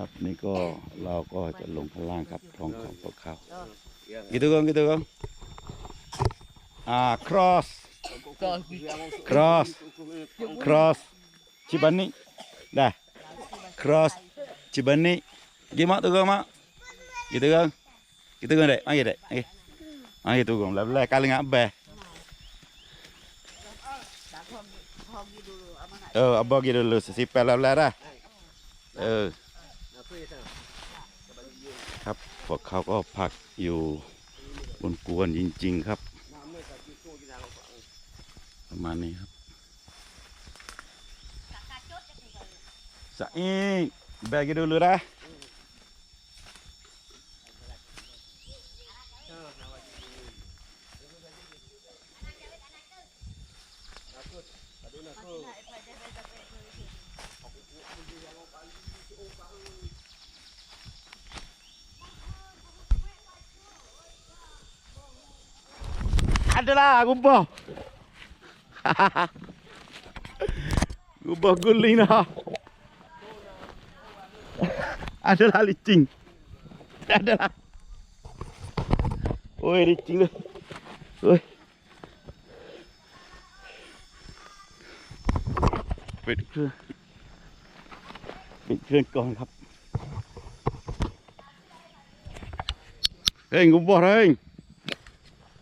ครับ นี่ก็เราก็จะลงข้างล่างครับท้องของพวกเขาgitu kan gitu kan ah cross cross cross Cibani dah cross Cibani gimana tuh kan mak gitu kan gitu kan dek mari dek mari mari tuh kan belah kali ngabeh Oh, abah gitu dulu, sesipel lah dah. เออ ครับพวกเขาก็ผักอยู่บนกวนจริง ๆ ครับ ประมาณนี้ครับสะอีแบกดูเลยนะไปดูนะ అట్టడా గుంపో గుంపో గుల్లీనా అట్టడా లిచ్చింగ్ అట్టడా ôi đi chính rồi ôi. Bệnh thương. Bệnh thương còn gặp. Anh cũng bỏ đấy. anh